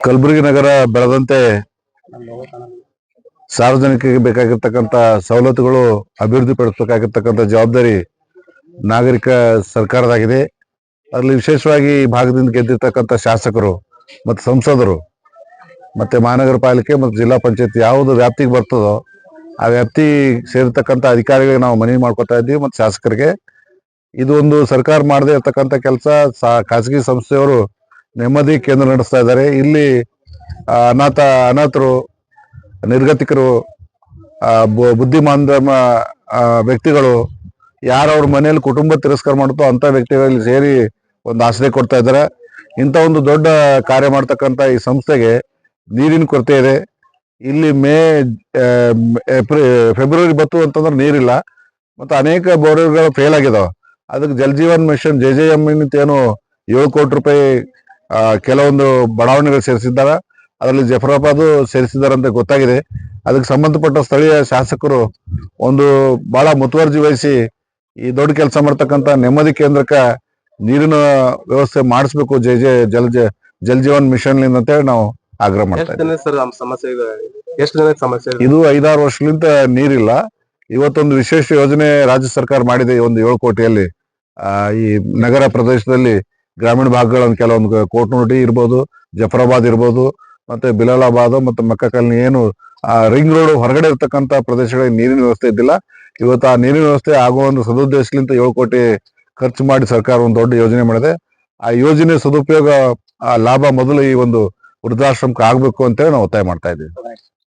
ಕಲಬುರಗಿ ನಗರ ಬೆಳೆದಂತೆ ಸಾರ್ವಜನಿಕರಿಗೆ ಬೇಕಾಗಿರ್ತಕ್ಕಂಥ ಸವಲತ್ತುಗಳು ಅಭಿವೃದ್ಧಿ ಪಡಿಸಬೇಕಾಗಿರ್ತಕ್ಕಂಥ ಜವಾಬ್ದಾರಿ ನಾಗರಿಕ ಸರ್ಕಾರದಾಗಿದೆ. ಅಲ್ಲಿ ವಿಶೇಷವಾಗಿ ಈ ಭಾಗದಿಂದ ಗೆದ್ದಿರ್ತಕ್ಕಂಥ ಶಾಸಕರು ಮತ್ತು ಸಂಸದರು ಮತ್ತೆ ಮಹಾನಗರ ಪಾಲಿಕೆ ಮತ್ತು ಜಿಲ್ಲಾ ಪಂಚಾಯತ್ ಯಾವುದು ವ್ಯಾಪ್ತಿಗೆ ಬರ್ತದೋ ಆ ವ್ಯಾಪ್ತಿ ಸೇರಿರ್ತಕ್ಕಂಥ ಅಧಿಕಾರಿಗಳಿಗೆ ನಾವು ಮನವಿ ಮಾಡ್ಕೊತಾ ಇದ್ದೀವಿ ಮತ್ತು ಶಾಸಕರಿಗೆ. ಇದು ಒಂದು ಸರ್ಕಾರ ಮಾಡದೇ ಇರತಕ್ಕಂಥ ಕೆಲಸ ಖಾಸಗಿ ಸಂಸ್ಥೆಯವರು ನೆಮ್ಮದಿ ಕೇಂದ್ರ ನಡೆಸ್ತಾ ಇದ್ದಾರೆ. ಇಲ್ಲಿ ಅನಾಥ, ಅನಾಥರು, ನಿರ್ಗತಿಕರು ಬುದ್ಧಿಮಾಂದ ವ್ಯಕ್ತಿಗಳು ಯಾರು ಅವ್ರ ಮನೆಯಲ್ಲಿ ಕುಟುಂಬ ತಿರಸ್ಕಾರ ಮಾಡುತ್ತೋ ಅಂತ ವ್ಯಕ್ತಿಗಳಲ್ಲಿ ಸೇರಿ ಒಂದು ಆಶ್ರಯ ಕೊಡ್ತಾ ಇದ್ದಾರೆ. ಇಂಥ ಒಂದು ದೊಡ್ಡ ಕಾರ್ಯ ಮಾಡ್ತಕ್ಕಂಥ ಈ ಸಂಸ್ಥೆಗೆ ನೀರಿನ ಕೊರತೆ ಇದೆ. ಇಲ್ಲಿ ಮೇ ಏಪ್ರಿಲ್ ಫೆಬ್ರವರಿ ಬತ್ತು ಅಂತಂದ್ರೆ ನೀರಿಲ್ಲ. ಮತ್ತು ಅನೇಕ ಬೋರ್ವೆಲ್ಗಳು ಫೇಲ್ ಆಗಿದಾವೆ. ಅದಕ್ಕೆ Jal Jeevan mission, J J M ಏನು ಏಳು ಕೋಟಿ ರೂಪಾಯಿ ಕೆಲವೊಂದು ಬಡಾವಣೆಗಳು ಸೇರಿಸಿದ್ದಾರೆ ಅದರಲ್ಲಿ ಜಫರಾಬಾದ್ ಸೇರಿಸಿದ್ದಾರೆ ಅಂತ ಗೊತ್ತಾಗಿದೆ. ಅದಕ್ಕೆ ಸಂಬಂಧಪಟ್ಟ ಸ್ಥಳೀಯ ಶಾಸಕರು ಒಂದು ಬಹಳ ಮುತುವರ್ಜಿ ವಹಿಸಿ ಈ ದೊಡ್ಡ ಕೆಲಸ ಮಾಡ್ತಕ್ಕಂಥ ನೆಮ್ಮದಿ ಕೇಂದ್ರಕ್ಕೆ ನೀರಿನ ವ್ಯವಸ್ಥೆ ಮಾಡಿಸ್ಬೇಕು. ಜೆ ಜೆ ಜಲ ಜ- ಜಲ್ ಜೀವನ್ ಮಿಷನ್ ಅಂತೇಳಿ ನಾವು ಆಗ್ರಹ ಮಾಡ್ತೇವೆ ಇದೆ? ಐದಾರು ವರ್ಷಲಿಂದ ನೀರಿಲ್ಲ. ಇವತ್ತೊಂದು ವಿಶೇಷ ಯೋಜನೆ ರಾಜ್ಯ ಸರ್ಕಾರ ಮಾಡಿದೆ ಈ ಒಂದು ಏಳು ಕೋಟಿಯಲ್ಲಿ ಆ, ಈ ನಗರ ಪ್ರದೇಶದಲ್ಲಿ. ಗ್ರಾಮೀಣ ಭಾಗಗಳನ್ನು ಕೆಲವೊಂದು ಕೋಟ್ನೋಟಿ ಇರ್ಬೋದು, ಜಫರಾಬಾದ್ ಇರ್ಬೋದು, ಮತ್ತೆ ಬಿಲಾಲಾಬಾದ್ ಮತ್ತು ಮಕ್ಕಕಲ್ನಿ ಏನು, ಆ ರಿಂಗ್ ರೋಡ್ ಹೊರಗಡೆ ಇರ್ತಕ್ಕಂಥ ಪ್ರದೇಶಗಳಿಗೆ ನೀರಿನ ವ್ಯವಸ್ಥೆ ಇದ್ದಿಲ್ಲ. ಇವತ್ತು ಆ ನೀರಿನ ವ್ಯವಸ್ಥೆ ಆಗುವ ಒಂದು ಸದುದ್ದೇಶಲಿಂತ ಏಳು ಕೋಟಿ ಖರ್ಚು ಮಾಡಿ ಸರ್ಕಾರ ಒಂದು ದೊಡ್ಡ ಯೋಜನೆ ಮಾಡಿದೆ. ಆ ಯೋಜನೆ ಸದುಪಯೋಗ, ಆ ಲಾಭ ಮೊದಲು ಈ ಒಂದು ವೃದ್ಧಾಶ್ರಮಕ್ಕೆ ಆಗ್ಬೇಕು ಅಂತೇಳಿ ನಾವು ಒತ್ತಾಯ ಮಾಡ್ತಾ ಇದ್ದೀವಿ.